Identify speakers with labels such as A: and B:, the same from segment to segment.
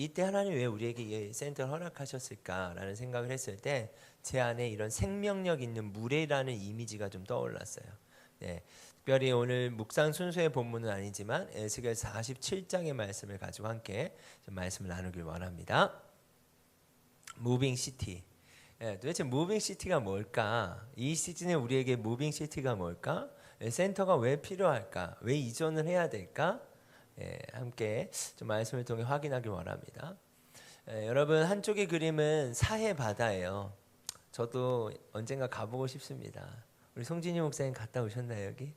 A: 이때 하나님 왜 우리에게 이 센터를 허락하셨을까라는 생각을 했을 때 제 안에 이런 생명력 있는 물이라는 이미지가 좀 떠올랐어요. 네, 특별히 오늘 묵상 순서의 본문은 아니지만 에스겔 47장의 말씀을 가지고 함께 좀 말씀을 나누길 원합니다. 무빙 시티. 예, 도대체 무빙 시티가 뭘까? 이 시즌에 우리에게 무빙 시티가 뭘까? 예, 센터가 왜 필요할까? 왜 이전을 해야 될까? 예, 함께 좀 말씀을 통해 확인하길 원합니다. 예, 여러분 한쪽의 그림은 사해 바다예요. 저도 언젠가 가보고 싶습니다. 우리 송진희 목사님 갔다 오셨나요 여기?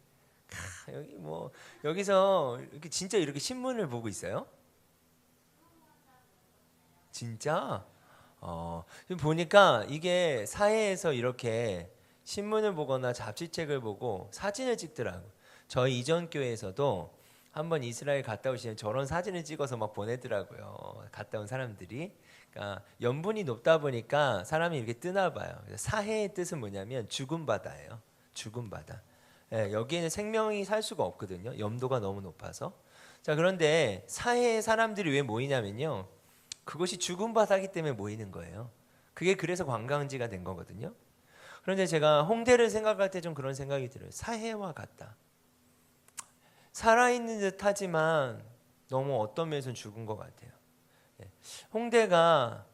A: 캬, 여기 뭐 여기서 이렇게 진짜 이렇게 신문을 보고 있어요? 진짜? 어, 보니까 이게 사회에서 이렇게 신문을 보거나 잡지책을 보고 사진을 찍더라고. 저희 이전 교회에서도 한번 이스라엘 갔다 오시면 저런 사진을 찍어서 막 보내더라고요. 갔다 온 사람들이. 그러니까 염분이 높다 보니까 사람이 이렇게 뜨나 봐요. 사해의 뜻은 뭐냐면 죽음 바다예요. 죽음 바다. 예, 여기에는 생명이 살 수가 없거든요. 염도가 너무 높아서. 자, 그런데 사해의 사람들이 왜 모이냐면요. 그것이 죽은 바다기 때문에 모이는 거예요. 그게 그래서 관광지가 된 거거든요. 그런데 제가 홍대를 생각할 때 좀 그런 생각이 들어요. 사해와 같다. 살아있는 듯 하지만 너무 어떤 면에서는 죽은 것 같아요. 예. 홍대가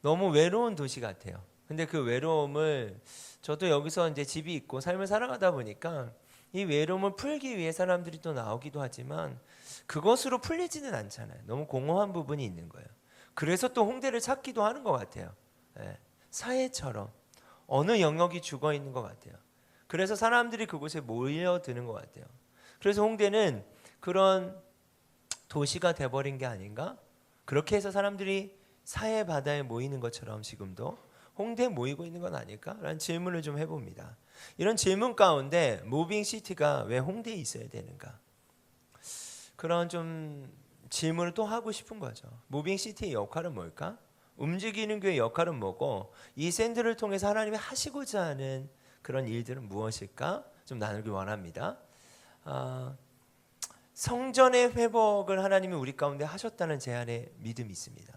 A: 너무 외로운 도시 같아요. 근데 그 외로움을 저도 여기서 이제 집이 있고 삶을 살아가다 보니까 이 외로움을 풀기 위해 사람들이 또 나오기도 하지만 그것으로 풀리지는 않잖아요. 너무 공허한 부분이 있는 거예요. 그래서 또 홍대를 찾기도 하는 것 같아요. 예. 사회처럼 어느 영역이 죽어 있는 것 같아요. 그래서 사람들이 그곳에 모여드는 것 같아요. 그래서 홍대는 그런 도시가 돼버린 게 아닌가? 그렇게 해서 사람들이 사해 바다에 모이는 것처럼 지금도 홍대에 모이고 있는 건 아닐까? 라는 질문을 좀 해봅니다. 이런 질문 가운데 무빙 시티가 왜 홍대에 있어야 되는가? 그런 좀 질문을 또 하고 싶은 거죠. 무빙 시티의 역할은 뭘까? 움직이는 교회의 역할은 뭐고 이 샌드를 통해서 하나님이 하시고자 하는 그런 일들은 무엇일까? 좀 나누기 원합니다. 아, 성전의 회복을 하나님이 우리 가운데 하셨다는 제 안에 믿음이 있습니다.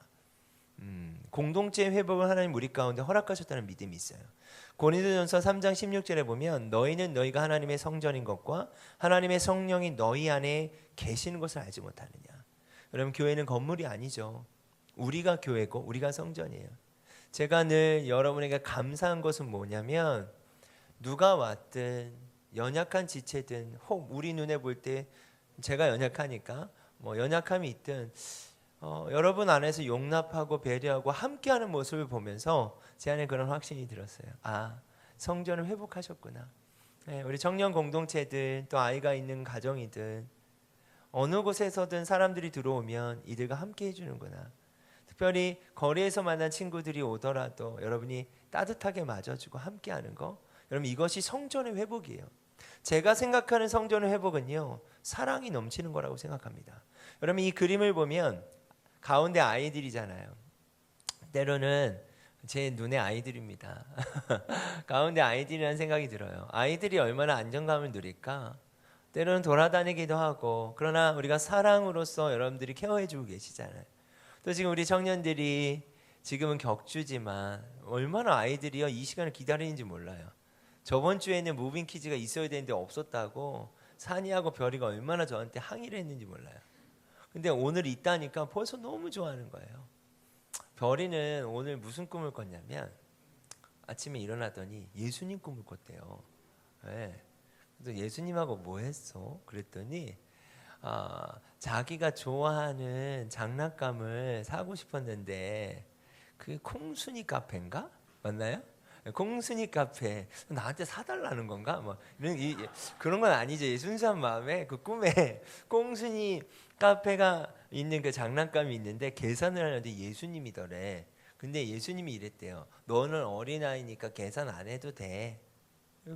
A: 음, 공동체 회복을 하나님 우리 가운데 허락하셨다는 믿음이 있어요. 고린도전서 3장 16절에 보면 너희는 너희가 하나님의 성전인 것과 하나님의 성령이 너희 안에 계시는 것을 알지 못하느냐. 여러분 교회는 건물이 아니죠. 우리가 교회고 우리가 성전이에요. 제가 늘 여러분에게 감사한 것은 뭐냐면 누가 왔든 연약한 지체든 혹 우리 눈에 볼 때 제가 연약하니까 뭐 연약함이 있든 어, 여러분 안에서 용납하고 배려하고 함께하는 모습을 보면서 제 안에 그런 확신이 들었어요. 아 성전을 회복하셨구나. 네, 우리 청년 공동체든 또 아이가 있는 가정이든 어느 곳에서든 사람들이 들어오면 이들과 함께 해주는구나. 특별히 거리에서 만난 친구들이 오더라도 여러분이 따뜻하게 맞아주고 함께하는 거. 여러분 이것이 성전의 회복이에요. 제가 생각하는 성전의 회복은요 사랑이 넘치는 거라고 생각합니다. 여러분 이 그림을 보면 가운데 아이들이잖아요. 때로는 제 눈에 아이들입니다. 가운데 아이들이라는 생각이 들어요. 아이들이 얼마나 안정감을 누릴까? 때로는 돌아다니기도 하고 그러나 우리가 사랑으로서 여러분들이 케어해주고 계시잖아요. 또 지금 우리 청년들이 지금은 격주지만 얼마나 아이들이요 이 시간을 기다리는지 몰라요. 저번 주에는 무빙 키즈가 있어야 되는데 없었다고 산이하고 별이가 얼마나 저한테 항의를 했는지 몰라요. 근데 오늘 있다니까 벌써 너무 좋아하는 거예요. 별이는 오늘 무슨 꿈을 꿨냐면 아침에 일어나더니 예수님 꿈을 꿨대요. 네. 그래서 예수님하고 뭐 했어? 그랬더니 아, 자기가 좋아하는 장난감을 사고 싶었는데 그 콩순이 카페인가 맞나요? 콩순이 카페 나한테 사달라는 건가? 뭐 이런 이, 그런 건 아니죠. 순수한 마음에 그 꿈에 콩순이 카페가 있는 그 장난감이 있는데 계산을 하는데 예수님이더래. 근데 예수님이 이랬대요. 너는 어린 아이니까 계산 안 해도 돼.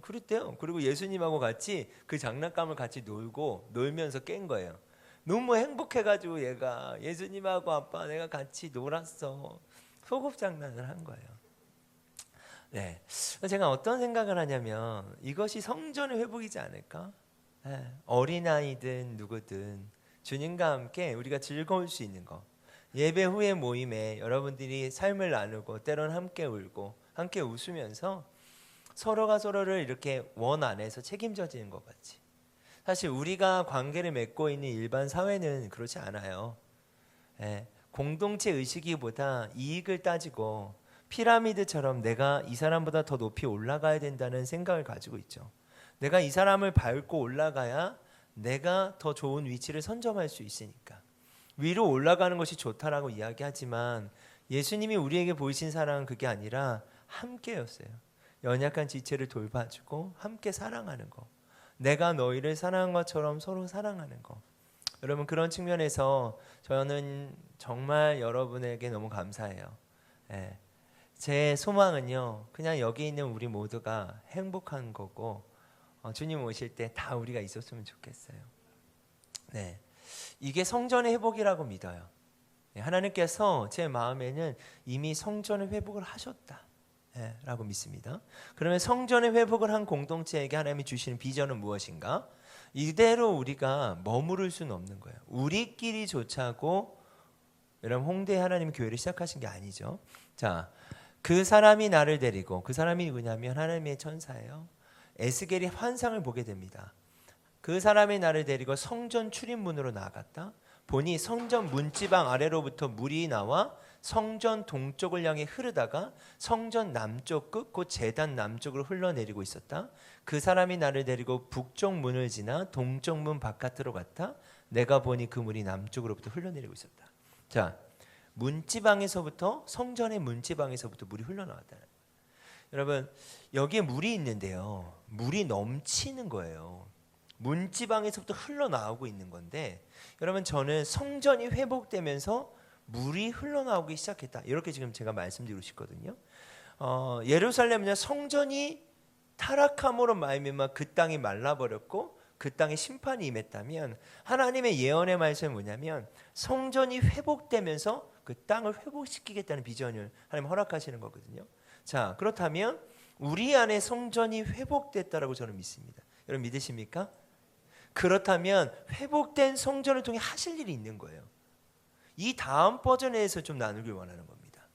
A: 그랬대요. 그리고 예수님하고 같이 그 장난감을 같이 놀고 놀면서 깬 거예요. 너무 행복해가지고 얘가 예수님하고 아빠 내가 같이 놀았어. 소급 장난을 한 거예요. 네, 제가 어떤 생각을 하냐면 이것이 성전의 회복이지 않을까? 네, 어린 아이든 누구든 주님과 함께 우리가 즐거울 수 있는 거. 예배 후의 모임에 여러분들이 삶을 나누고 때론 함께 울고 함께 웃으면서 서로가 서로를 이렇게 원 안에서 책임져지는 것 같지. 사실 우리가 관계를 맺고 있는 일반 사회는 그렇지 않아요. 예, 공동체 의식이보다 이익을 따지고 피라미드처럼 내가 이 사람보다 더 높이 올라가야 된다는 생각을 가지고 있죠. 내가 이 사람을 밟고 올라가야 내가 더 좋은 위치를 선점할 수 있으니까. 위로 올라가는 것이 좋다라고 이야기하지만 예수님이 우리에게 보이신 사랑은 그게 아니라 함께였어요. 연약한 지체를 돌봐주고 함께 사랑하는 거. 내가 너희를 사랑한 것처럼 서로 사랑하는 거. 여러분 그런 측면에서 저는 정말 여러분에게 너무 감사해요. 예. 제 소망은요, 그냥 여기 있는 우리 모두가 행복한 거고 어, 주님 오실 때 다 우리가 있었으면 좋겠어요. 네, 이게 성전의 회복이라고 믿어요. 네, 하나님께서 제 마음에는 이미 성전의 회복을 하셨다. 예, 라고 믿습니다. 그러면 성전의 회복을 한 공동체에게 하나님이 주시는 비전은 무엇인가? 이대로 우리가 머무를 수는 없는 거예요. 우리끼리 조차고 여러분 홍대 하나님 교회를 시작하신 게 아니죠. 자, 그 사람이 나를 데리고 그 사람이 누구냐면 하나님의 천사예요. 에스겔이 환상을 보게 됩니다. 그 사람이 나를 데리고 성전 출입문으로 나아갔다. 보니 성전 문지방 아래로부터 물이 나와 성전 동쪽을 향해 흐르다가 성전 남쪽 끝, 곧 재단 남쪽으로 흘러내리고 있었다. 그 사람이 나를 데리고 북쪽 문을 지나 동쪽 문 바깥으로 갔다. 내가 보니 그 물이 남쪽으로부터 흘러내리고 있었다. 자, 문지방에서부터 성전의 문지방에서부터 물이 흘러나왔다. 여러분 여기에 물이 있는데요. 물이 넘치는 거예요. 문지방에서부터 흘러나오고 있는 건데 여러분 저는 성전이 회복되면서 물이 흘러나오기 시작했다. 이렇게 지금 제가 말씀드리고 싶거든요. 어, 예루살렘은 성전이 타락함으로 말미암아 그 땅이 말라버렸고 그 땅에 심판이 임했다면 하나님의 예언의 말씀은 뭐냐면 성전이 회복되면서 그 땅을 회복시키겠다는 비전을 하나님 허락하시는 거거든요. 자 그렇다면 우리 안에 성전이 회복됐다라고 저는 믿습니다. 여러분 믿으십니까? 그렇다면 회복된 성전을 통해 하실 일이 있는 거예요. 이 다음 버전에서 좀 나누길 원하는 겁니다.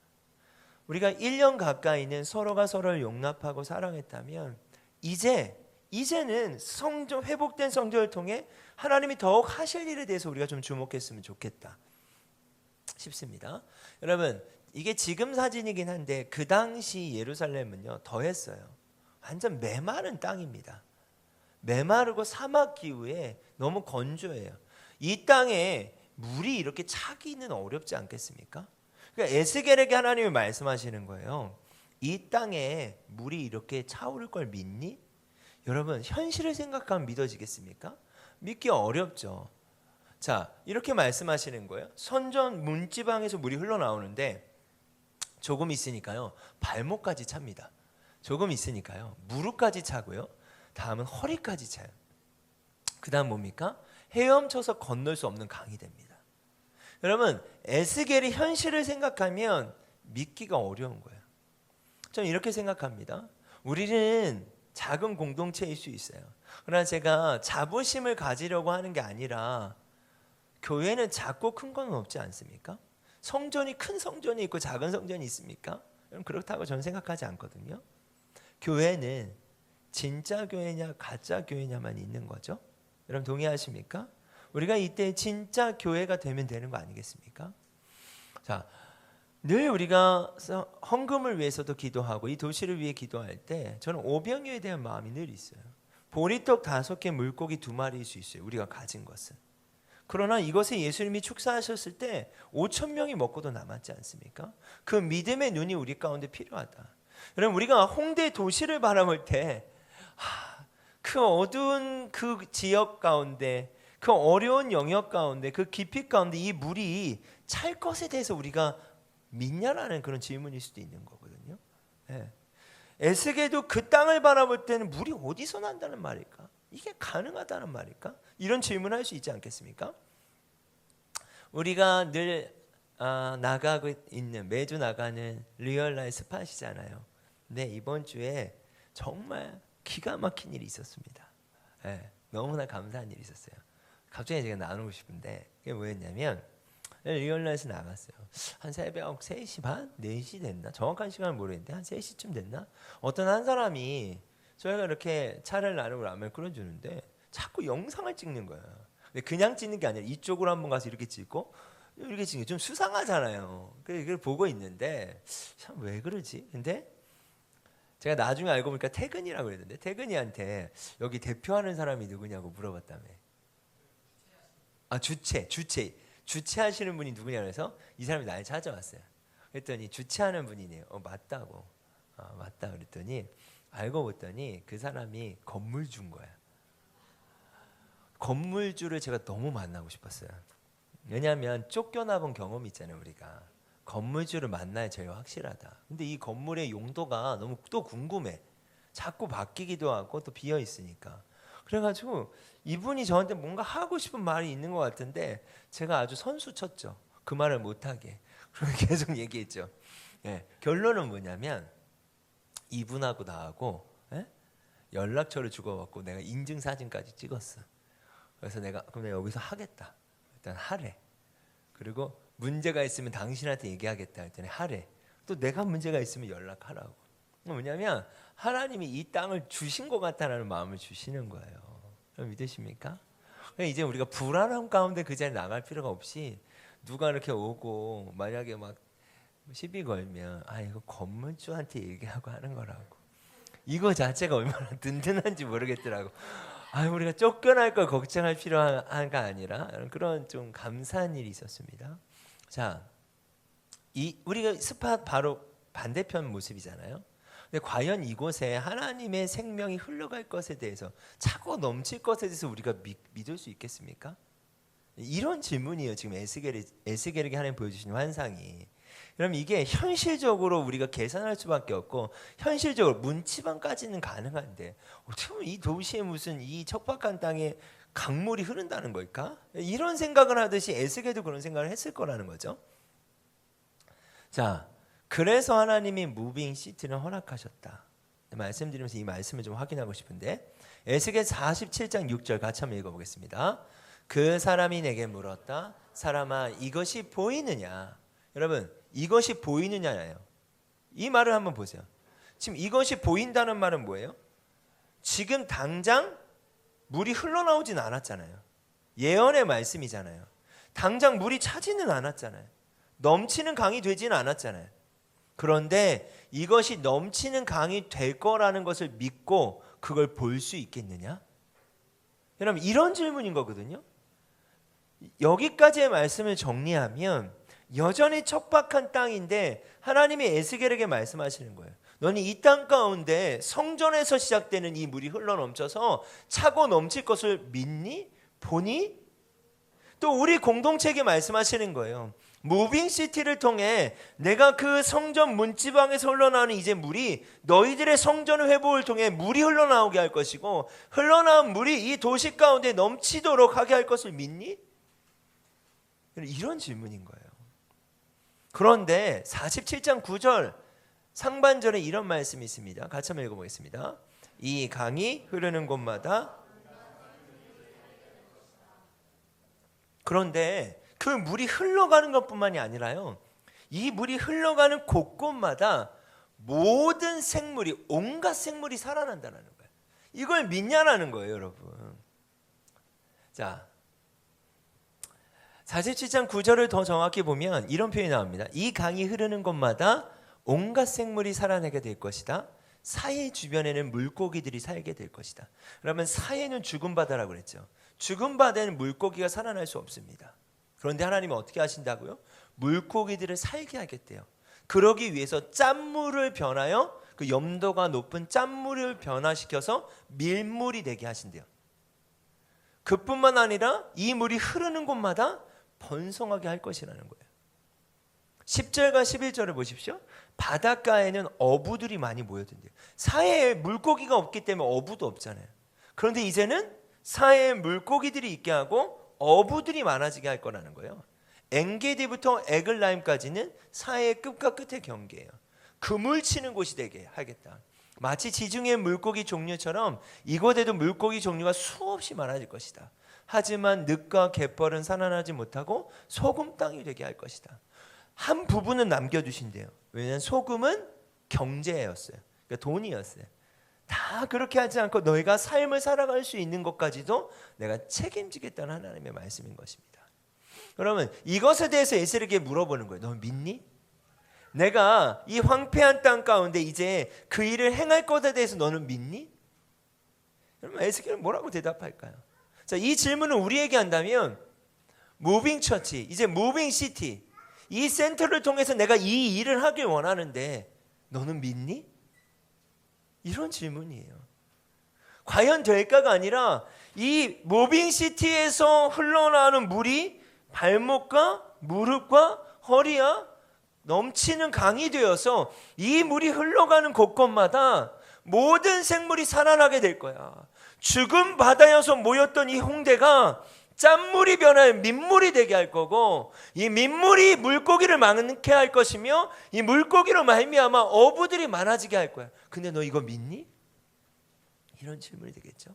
A: 우리가 1년 가까이는 서로가 서로를 용납하고 사랑했다면 이제 이제는 성전 회복된 성전을 통해 하나님이 더욱 하실 일에 대해서 우리가 좀 주목했으면 좋겠다 싶습니다. 여러분 이게 지금 사진이긴 한데 그 당시 예루살렘은요 더했어요. 완전 메마른 땅입니다. 메마르고 사막 기후에 너무 건조해요. 이 땅에 물이 이렇게 차기는 어렵지 않겠습니까? 그러니까 에스겔에게 하나님이 말씀하시는 거예요. 이 땅에 물이 이렇게 차오를 걸 믿니? 여러분 현실을 생각하면 믿어지겠습니까? 믿기 어렵죠. 자 이렇게 말씀하시는 거예요. 선전 문지방에서 물이 흘러나오는데 조금 있으니까요 발목까지 찹니다. 조금 있으니까요 무릎까지 차고요. 다음은 허리까지 차요. 그 다음 뭡니까? 헤엄쳐서 건널 수 없는 강이 됩니다. 여러분 에스겔이 현실을 생각하면 믿기가 어려운 거예요. 저는 이렇게 생각합니다. 우리는 작은 공동체일 수 있어요. 그러나 제가 자부심을 가지려고 하는 게 아니라 교회는 작고 큰 건 없지 않습니까? 성전이 큰 성전이 있고 작은 성전이 있습니까? 그렇다고 저는 생각하지 않거든요. 교회는 진짜 교회냐 가짜 교회냐만 있는 거죠. 여러분 동의하십니까? 우리가 이때 진짜 교회가 되면 되는 거 아니겠습니까? 자, 늘 우리가 헌금을 위해서도 기도하고 이 도시를 위해 기도할 때 저는 오병이에 대한 마음이 늘 있어요. 보리떡 다섯 개, 물고기 두 마리일 수 있어요. 우리가 가진 것은. 그러나 이것에 예수님이 축사하셨을 때 5천 명이 먹고도 남았지 않습니까? 그 믿음의 눈이 우리 가운데 필요하다. 여러분 우리가 홍대 도시를 바라볼 때 그 어두운 그 지역 가운데 그 어려운 영역 가운데 그 깊이 가운데 이 물이 찰 것에 대해서 우리가 믿냐라는 그런 질문일 수도 있는 거거든요. 예. 에스게도 그 땅을 바라볼 때는 물이 어디서 난다는 말일까? 이게 가능하다는 말일까? 이런 질문을 할 수 있지 않겠습니까? 우리가 늘 아, 나가고 있는 매주 나가는 리얼라이 스 팟이잖아요. 네 이번 주에 정말 기가 막힌 일이 있었습니다. 네, 너무나 감사한 일이 있었어요. 갑자기 제가 나누고 싶은데 그게 뭐였냐면 리얼라에서 나갔어요. 한 새벽 3시 반, 4시 됐나? 정확한 시간을 모르겠는데 한 3시쯤 됐나? 어떤 한 사람이 저희가 이렇게 차를 나누고 라면 끓여주는데 자꾸 영상을 찍는 거야. 근데 그냥 찍는 게 아니라 이쪽으로 한번 가서 이렇게 찍고 이렇게 찍는 게 좀 수상하잖아요. 그래서 이걸 보고 있는데 참 왜 그러지? 근데 제가 나중에 알고 보니까 태근이라고 그랬는데 태근이한테 여기 대표하는 사람이 누구냐고 물어봤다며. 아 주최, 주최, 주최하시는 분이 누구냐 그래서 이 사람이 날 찾아왔어요. 그랬더니 주최하는 분이네요. 어 맞다고. 아 맞다 그랬더니 알고 봤더니 그 사람이 건물주인 거야. 건물주를 제가 너무 만나고 싶었어요. 왜냐하면 쫓겨나본 경험이 있잖아요 우리가 건물주를 만나야 제일 확실하다. 근데 이 건물의 용도가 너무 또 궁금해. 자꾸 바뀌기도 하고 또 비어 있으니까. 그래가지고 이분이 저한테 뭔가 하고 싶은 말이 있는 것 같은데 제가 아주 선수 쳤죠. 그 말을 못하게. 그리고 계속 얘기했죠. 예, 결론은 뭐냐면 이분하고 나하고 예? 연락처를 주고받고 내가 인증 사진까지 찍었어. 그래서 내가 그럼 내가 여기서 하겠다. 일단 하래. 그리고 문제가 있으면 당신한테 얘기하겠다 했더니 하래. 또 내가 문제가 있으면 연락하라고. 뭐냐면 하나님이 이 땅을 주신 것 같다라는 마음을 주시는 거예요. 여러분 믿으십니까? 그러니까 이제 우리가 불안함 가운데 그 자리에 나갈 필요가 없이 누가 이렇게 오고 만약에 막 시비 걸면 아 이거 건물주한테 얘기하고 하는 거라고. 이거 자체가 얼마나 든든한지 모르겠더라고. 아 우리가 쫓겨날 걸 걱정할 필요한가 아니라 그런 좀 감사한 일이 있었습니다. 자, 이 우리가 스팟 바로 반대편 모습이잖아요. 근데 과연 이곳에 하나님의 생명이 흘러갈 것에 대해서 차고 넘칠 것에 대해서 우리가 믿, 믿을 수 있겠습니까? 이런 질문이에요. 지금 에스겔에게 하나님 보여주신 환상이. 그럼 이게 현실적으로 우리가 계산할 수밖에 없고 현실적으로 문치방까지는 가능한데 어떻게 보면 이 도시에 무슨 이 척박한 땅에 강물이 흐른다는 걸까? 이런 생각을 하듯이 에스겔도 그런 생각을 했을 거라는 거죠. 자, 그래서 하나님이 무빙 시티를 허락하셨다. 말씀드리면서 이 말씀을 좀 확인하고 싶은데 에스겔 47장 6절 같이 한번 읽어보겠습니다. 그 사람이 내게 물었다. 사람아 이것이 보이느냐? 여러분 이것이 보이느냐예요. 이 말을 한번 보세요. 지금 이것이 보인다는 말은 뭐예요? 지금 당장 물이 흘러나오진 않았잖아요. 예언의 말씀이잖아요. 당장 물이 차지는 않았잖아요. 넘치는 강이 되지는 않았잖아요. 그런데 이것이 넘치는 강이 될 거라는 것을 믿고 그걸 볼 수 있겠느냐? 여러분 이런 질문인 거거든요. 여기까지의 말씀을 정리하면 여전히 척박한 땅인데 하나님이 에스겔에게 말씀하시는 거예요. 너는 이 땅 가운데 성전에서 시작되는 이 물이 흘러 넘쳐서 차고 넘칠 것을 믿니? 보니? 또 우리 공동체에게 말씀하시는 거예요. 무빙 시티를 통해 내가 그 성전 문지방에서 흘러나오는 이제 물이 너희들의 성전 회복을 통해 물이 흘러나오게 할 것이고 흘러나온 물이 이 도시 가운데 넘치도록 하게 할 것을 믿니? 이런 질문인 거예요. 그런데 47장 9절 상반절에 이런 말씀이 있습니다. 같이 한번 읽어보겠습니다. 이 강이 흐르는 곳마다 그런데 그 물이 흘러가는 것뿐만이 아니라요. 이 물이 흘러가는 곳곳마다 모든 생물이 온갖 생물이 살아난다는 거예요. 이걸 믿냐라는 거예요, 여러분. 자, 47장 9절을 더 정확히 보면 이런 표현이 나옵니다. 이 강이 흐르는 곳마다 온갖 생물이 살아나게 될 것이다. 사해 주변에는 물고기들이 살게 될 것이다. 그러면 사해는 죽은 바다라고 그랬죠. 죽은 바다에는 물고기가 살아날 수 없습니다. 그런데 하나님은 어떻게 하신다고요? 물고기들을 살게 하겠대요. 그러기 위해서 짠물을 변하여 그 염도가 높은 짠물을 변화시켜서 밀물이 되게 하신대요. 그뿐만 아니라 이 물이 흐르는 곳마다 번성하게 할 것이라는 거예요. 10절과 11절을 보십시오. 바닷가에는 어부들이 많이 모여든대요. 사해에 물고기가 없기 때문에 어부도 없잖아요. 그런데 이제는 사해에 물고기들이 있게 하고 어부들이 많아지게 할 거라는 거예요. 엔게디부터 에글라임까지는 사해의 끝과 끝의 경계예요. 그물 치는 곳이 되게 하겠다. 마치 지중해 물고기 종류처럼 이곳에도 물고기 종류가 수없이 많아질 것이다. 하지만 늑과 갯벌은 살아나지 못하고 소금 땅이 되게 할 것이다. 한 부분은 남겨두신대요. 왜냐하면 소금은 경제였어요. 그러니까 돈이었어요. 다 그렇게 하지 않고 너희가 삶을 살아갈 수 있는 것까지도 내가 책임지겠다는 하나님의 말씀인 것입니다. 그러면 이것에 대해서 에스겔에게 물어보는 거예요. 너 믿니? 내가 이 황폐한 땅 가운데 이제 그 일을 행할 것에 대해서 너는 믿니? 그러면 에스겔은 뭐라고 대답할까요? 자, 이 질문을 우리에게 한다면 무빙 처치, 이제 무빙 시티, 이 센터를 통해서 내가 이 일을 하길 원하는데 너는 믿니? 이런 질문이에요. 과연 될까가 아니라 이 무빙 시티에서 흘러나오는 물이 발목과 무릎과 허리와 넘치는 강이 되어서 이 물이 흘러가는 곳곳마다 모든 생물이 살아나게 될 거야. 죽은 바다여서 모였던 이 홍대가 짠물이 변하여 민물이 되게 할 거고 이 민물이 물고기를 많게 할 것이며 이 물고기로 말미암아 어부들이 많아지게 할 거야. 근데 너 이거 믿니? 이런 질문이 되겠죠.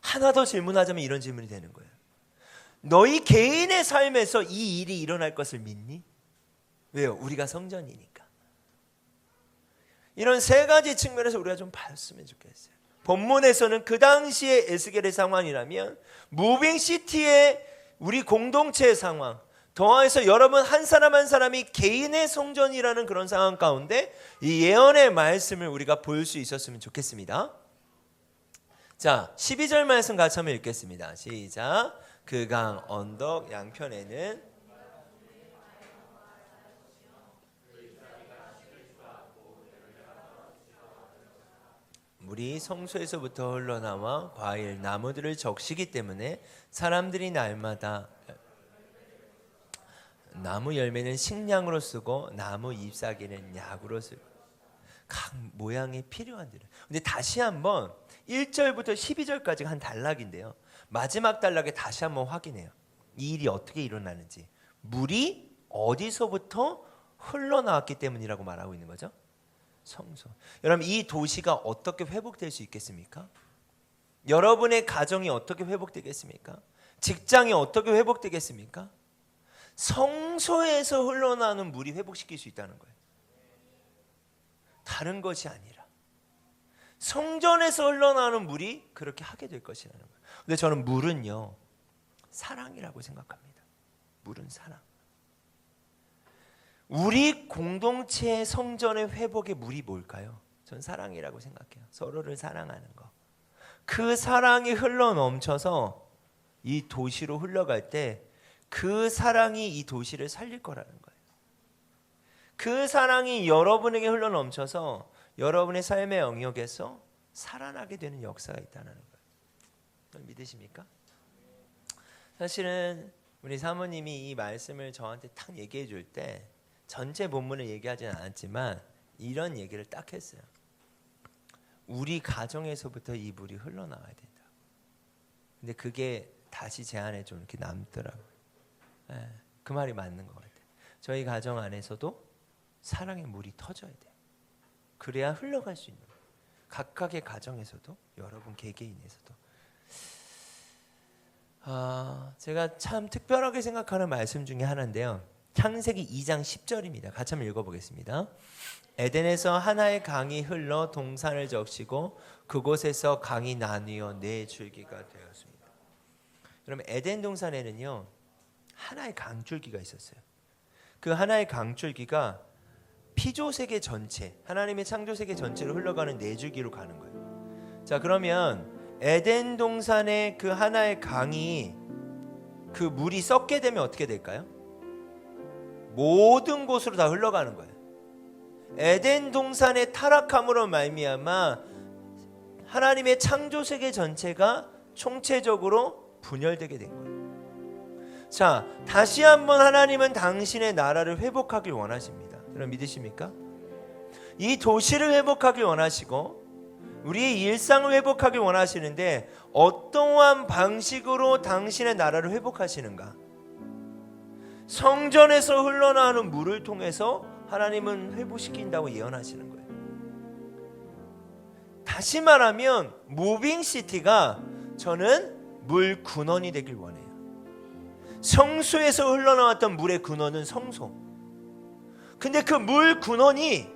A: 하나 더 질문하자면 이런 질문이 되는 거예요. 너희 개인의 삶에서 이 일이 일어날 것을 믿니? 왜요? 우리가 성전이니까. 이런 세 가지 측면에서 우리가 좀 봤으면 좋겠어요. 본문에서는 그 당시의 에스겔의 상황이라면 무빙 시티의 우리 공동체의 상황, 더해서 여러분 한 사람 한 사람이 개인의 성전이라는 그런 상황 가운데 이 예언의 말씀을 우리가 볼 수 있었으면 좋겠습니다. 자, 12절 말씀 같이 한번 읽겠습니다. 시작. 그강 언덕 양편에는 물이 성소에서부터 흘러나와 과일 나무들을 적시기 때문에 사람들이 날마다 나무 열매는 식량으로 쓰고 나무 잎사귀는 약으로 쓰고 각 모양이 필요한 대로. 근데 다시 한번 1절부터 12절까지가 한 단락인데요. 마지막 단락에 다시 한번 확인해요. 이 일이 어떻게 일어나는지. 물이 어디서부터 흘러나왔기 때문이라고 말하고 있는 거죠. 성소. 여러분 이 도시가 어떻게 회복될 수 있겠습니까? 여러분의 가정이 어떻게 회복되겠습니까? 직장이 어떻게 회복되겠습니까? 성소에서 흘러나오는 물이 회복시킬 수 있다는 거예요. 다른 것이 아니라 성전에서 흘러나오는 물이 그렇게 하게 될 것이라는 거예요. 근데 저는 물은요 사랑이라고 생각합니다. 물은 사랑. 우리 공동체의 성전의 회복의 물이 뭘까요? 전 사랑이라고 생각해요. 서로를 사랑하는 거. 그 사랑이 흘러 넘쳐서 이 도시로 흘러갈 때 그 사랑이 이 도시를 살릴 거라는 거예요. 그 사랑이 여러분에게 흘러 넘쳐서 여러분의 삶의 영역에서 살아나게 되는 역사가 있다는 거예요. 믿으십니까? 사실은 우리 사모님이 이 말씀을 저한테 딱 얘기해 줄 때 전체 본문을 얘기하지는 않았지만 이런 얘기를 딱 했어요. 우리 가정에서부터 이 물이 흘러나와야 된다. 근데 그게 다시 제 안에 좀 이렇게 남더라고요. 예, 그 말이 맞는 것 같아요. 저희 가정 안에서도 사랑의 물이 터져야 돼요. 그래야 흘러갈 수 있는. 각각의 가정에서도 여러분 개개인에서도 아, 제가 참 특별하게 생각하는 말씀 중에 하나인데요. 창세기 2장 10절입니다. 같이 한번 읽어보겠습니다. 에덴에서 하나의 강이 흘러 동산을 적시고 그곳에서 강이 나뉘어 네 줄기가 되었습니다. 여러분 에덴 동산에는요 하나의 강줄기가 있었어요. 그 하나의 강줄기가 피조 세계 전체, 하나님의 창조 세계 전체로 흘러가는 네 줄기로 가는 거예요. 자, 그러면 에덴 동산의 그 하나의 강이 그 물이 썩게 되면 어떻게 될까요? 모든 곳으로 다 흘러가는 거예요. 에덴 동산의 타락함으로 말미암아 하나님의 창조 세계 전체가 총체적으로 분열되게 된 거예요. 자, 다시 한번 하나님은 당신의 나라를 회복하길 원하십니다. 여러분 믿으십니까? 이 도시를 회복하길 원하시고 우리의 일상을 회복하길 원하시는데 어떠한 방식으로 당신의 나라를 회복하시는가? 성전에서 흘러나오는 물을 통해서 하나님은 회복시킨다고 예언하시는 거예요. 다시 말하면 무빙 시티가 저는 물 근원이 되길 원해요. 성소에서 흘러나왔던 물의 근원은 성소. 근데 그 물 근원이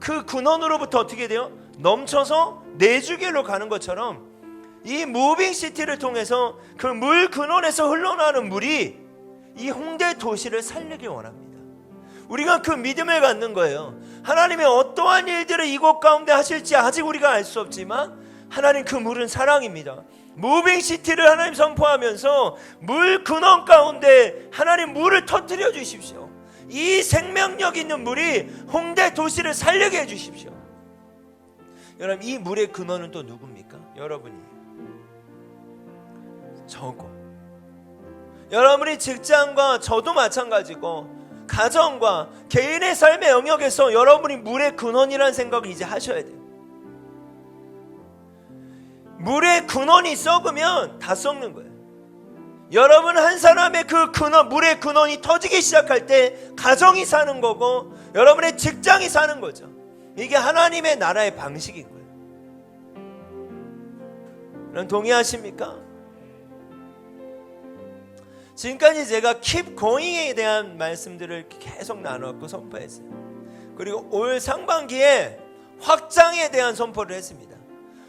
A: 그 근원으로부터 어떻게 돼요? 넘쳐서 내주길로 가는 것처럼 이 무빙 시티를 통해서 그 물 근원에서 흘러나오는 물이 이 홍대 도시를 살리길 원합니다. 우리가 그 믿음을 갖는 거예요. 하나님의 어떠한 일들을 이곳 가운데 하실지 아직 우리가 알 수 없지만 하나님 그 물은 사랑입니다. 무빙 시티를 하나님 선포하면서 물 근원 가운데 하나님 물을 터뜨려 주십시오. 이 생명력 있는 물이 홍대 도시를 살리게 해 주십시오. 여러분 이 물의 근원은 또 누굽니까? 여러분이에요. 저고. 여러분이 직장과 저도 마찬가지고 가정과 개인의 삶의 영역에서 여러분이 물의 근원이라는 생각을 이제 하셔야 돼요. 물의 근원이 썩으면 다 썩는 거예요. 여러분 한 사람의 그 근원, 물의 근원이 터지기 시작할 때 가정이 사는 거고 여러분의 직장이 사는 거죠. 이게 하나님의 나라의 방식인 거예요. 여러분 동의하십니까? 지금까지 제가 keep going에 대한 말씀들을 계속 나눴고 선포했어요. 그리고 올 상반기에 확장에 대한 선포를 했습니다.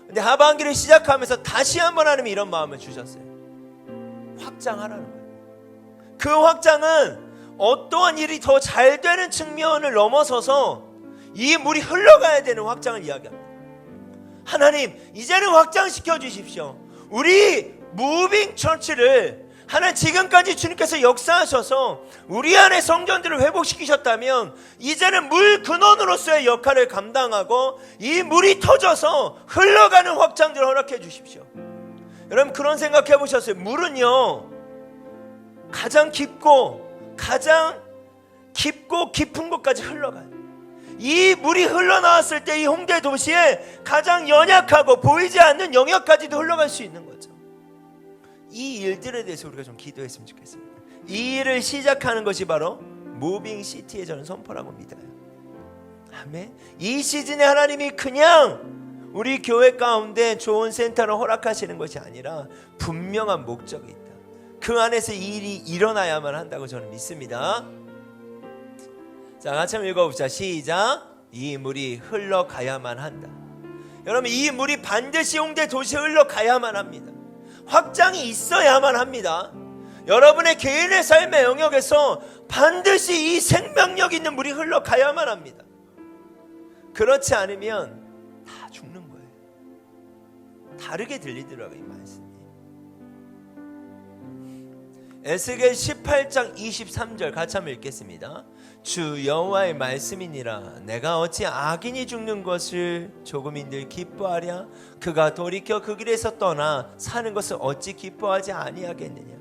A: 근데 하반기를 시작하면서 다시 한번 하나님이 이런 마음을 주셨어요. 확장하라는 거예요. 그 확장은 어떠한 일이 더 잘 되는 측면을 넘어서서 이 물이 흘러가야 되는 확장을 이야기합니다. 하나님, 이제는 확장시켜 주십시오. 우리 무빙 처치를 하나님 지금까지 주님께서 역사하셔서 우리 안에 성전들을 회복시키셨다면 이제는 물 근원으로서의 역할을 감당하고 이 물이 터져서 흘러가는 확장들을 허락해 주십시오. 여러분 그런 생각해 보셨어요? 물은요 가장 깊고 가장 깊고 깊은 곳까지 흘러가요. 이 물이 흘러나왔을 때 이 홍대 도시에 가장 연약하고 보이지 않는 영역까지도 흘러갈 수 있는 거죠. 이 일들에 대해서 우리가 좀 기도했으면 좋겠습니다. 이 일을 시작하는 것이 바로 무빙 시티의 저는 선포라고 믿어요. 아멘. 이 시즌에 하나님이 그냥 우리 교회 가운데 좋은 센터를 허락하시는 것이 아니라 분명한 목적이 있다. 그 안에서 이 일이 일어나야만 한다고 저는 믿습니다. 자, 같이 한번 읽어봅시다. 시작. 이 물이 흘러가야만 한다. 여러분, 이 물이 반드시 홍대 도시에 흘러가야만 합니다. 확장이 있어야만 합니다. 여러분의 개인의 삶의 영역에서 반드시 이 생명력 있는 물이 흘러가야만 합니다. 그렇지 않으면 다 죽는 거예요. 다르게 들리더라고요, 이 말씀 에스겔 18장 23절 같이 한번 읽겠습니다. 주 여호와의 말씀이니라. 내가 어찌 악인이 죽는 것을 조금인들 기뻐하랴? 그가 돌이켜 그 길에서 떠나 사는 것을 어찌 기뻐하지 아니하겠느냐?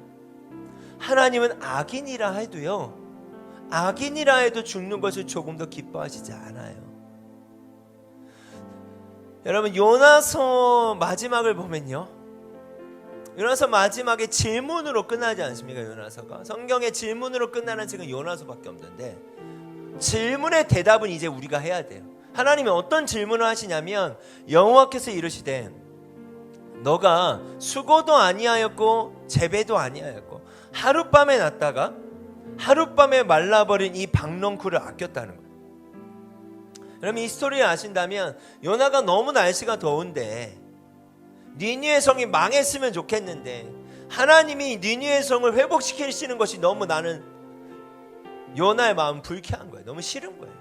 A: 하나님은 악인이라 해도요 악인이라 해도 죽는 것을 조금 더 기뻐하시지 않아요. 여러분 요나서 마지막을 보면요 요나서 마지막에 질문으로 끝나지 않습니까? 요나서가 성경의 질문으로 끝나는 책은 요나서밖에 없는데 질문의 대답은 이제 우리가 해야 돼요. 하나님이 어떤 질문을 하시냐면 여호와께서 이르시되 너가 수고도 아니하였고 재배도 아니하였고 하룻밤에 났다가 하룻밤에 말라버린 이 박넝쿨을 아꼈다는 거예요. 여러분 이 스토리를 아신다면 요나가 너무 날씨가 더운데 니니의 성이 망했으면 좋겠는데 하나님이 니니의 성을 회복시키시는 것이 너무 나는 요나의 마음 불쾌한 거예요. 너무 싫은 거예요.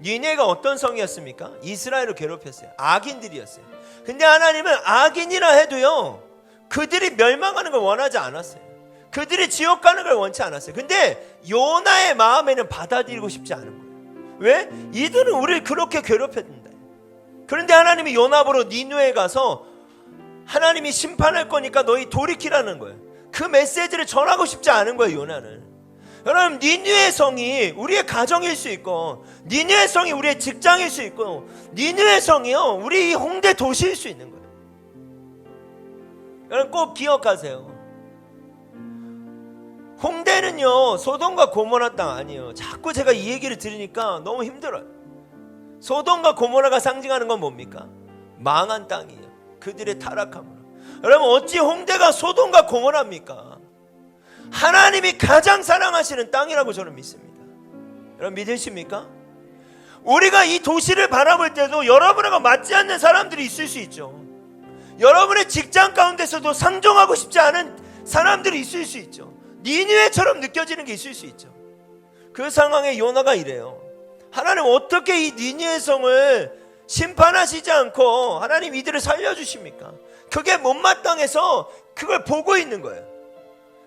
A: 니네가 어떤 성이었습니까? 이스라엘을 괴롭혔어요. 악인들이었어요. 근데 하나님은 악인이라 해도요. 그들이 멸망하는 걸 원하지 않았어요. 그들이 지옥 가는 걸 원치 않았어요. 근데 요나의 마음에는 받아들이고 싶지 않은 거예요. 왜? 이들은 우리를 그렇게 괴롭혔는데. 그런데 하나님이 요나보로 니누에 가서 하나님이 심판할 거니까 너희 돌이키라는 거예요. 그 메시지를 전하고 싶지 않은 거예요, 요나는. 여러분, 니누의 성이 우리의 가정일 수 있고, 니누의 성이 우리의 직장일 수 있고, 니누의 성이요, 우리 이 홍대 도시일 수 있는 거예요. 여러분, 꼭 기억하세요. 홍대는요, 소돔과 고모라 땅 아니에요. 자꾸 제가 이 얘기를 들으니까 너무 힘들어요. 소돔과 고모라가 상징하는 건 뭡니까? 망한 땅이에요. 그들의 타락함으로. 여러분 어찌 홍대가 소돔과 공허합니까? 하나님이 가장 사랑하시는 땅이라고 저는 믿습니다. 여러분 믿으십니까? 우리가 이 도시를 바라볼 때도 여러분하고 맞지 않는 사람들이 있을 수 있죠. 여러분의 직장 가운데서도 상종하고 싶지 않은 사람들이 있을 수 있죠. 니느웨처럼 느껴지는 게 있을 수 있죠. 그 상황에 요나가 이래요. 하나님 어떻게 이 니느웨 성을 심판하시지 않고 하나님 이들을 살려주십니까? 그게 못마땅해서 그걸 보고 있는 거예요.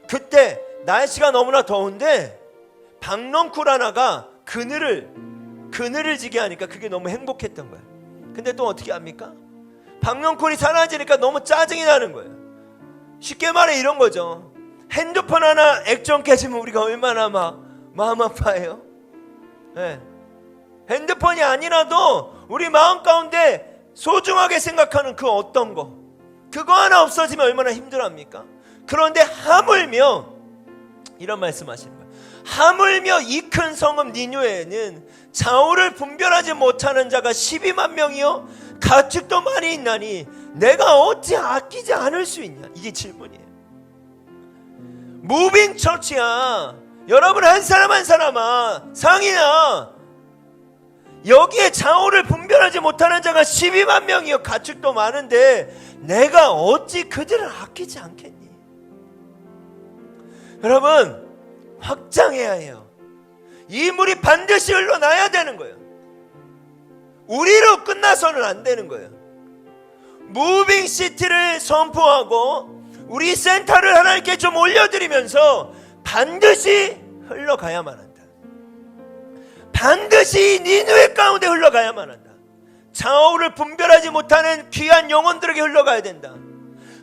A: 그때 날씨가 너무나 더운데 박넝쿨 하나가 그늘을 그늘을 지게 하니까 그게 너무 행복했던 거예요. 근데 또 어떻게 합니까? 박넝쿨이 사라지니까 너무 짜증이 나는 거예요. 쉽게 말해 이런 거죠. 핸드폰 하나 액정 깨지면 우리가 얼마나 막 마음 아파해요. 네. 핸드폰이 아니라도 우리 마음 가운데 소중하게 생각하는 그 어떤 거 그거 하나 없어지면 얼마나 힘들합니까? 그런데 하물며 이런 말씀하시는 거예요. 하물며 이 큰 성읍 니누에는 좌우를 분별하지 못하는 자가 12만 명이요 가축도 많이 있나니 내가 어찌 아끼지 않을 수 있냐 이게 질문이에요. 무빙 처치야 여러분 한 사람 한 사람아 상이야 여기에 좌우를 분별하지 못하는 자가 12만 명이요 가축도 많은데 내가 어찌 그들을 아끼지 않겠니? 여러분 확장해야 해요. 이 물이 반드시 흘러나야 되는 거예요. 우리로 끝나서는 안 되는 거예요. 무빙 시티를 선포하고 우리 센터를 하나님께 좀 올려드리면서 반드시 흘러가야만 한다. 반드시 니누의 가운데 흘러가야만 한다. 좌우를 분별하지 못하는 귀한 영혼들에게 흘러가야 된다.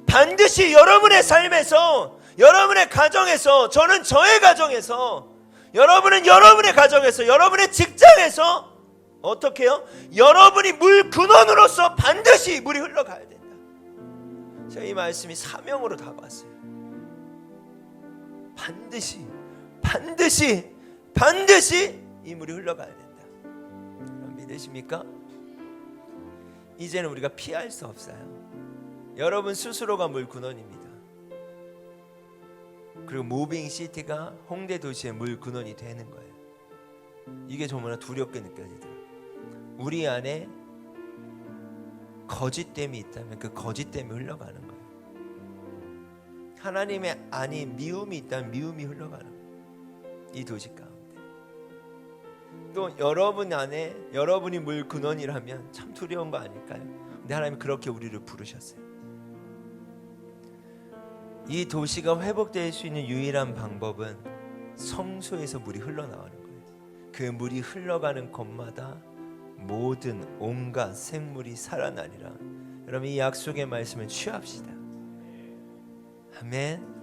A: 반드시 여러분의 삶에서, 여러분의 가정에서, 저는 저의 가정에서, 여러분은 여러분의 가정에서, 여러분의 직장에서 어떻게 해요? 여러분이 물 근원으로서 반드시 물이 흘러가야 된다. 제가 이 말씀이 사명으로 다가왔어요. 반드시, 반드시, 반드시 이 물이 흘러가야 된다. 믿으십니까? 이제는 우리가 피할 수 없어요. 여러분 스스로가 물 근원입니다. 그리고 무빙 시티가 홍대 도시의 물 근원이 되는 거예요. 이게 정말 두렵게 느껴지더라고요. 우리 안에 거짓됨이 있다면 그 거짓됨이 흘러가는 거예요. 하나님의 아닌 미움이 있다면 미움이 흘러가는 거예요. 이 도시 가 또 여러분 안에 여러분이 물 근원이라면 참 두려운 거 아닐까요? 근데 하나님이 그렇게 우리를 부르셨어요. 이 도시가 회복될 수 있는 유일한 방법은 성소에서 물이 흘러나오는 거예요. 그 물이 흘러가는 곳마다 모든 온갖 생물이 살아나리라. 여러분 이 약속의 말씀을 취합시다. 아멘.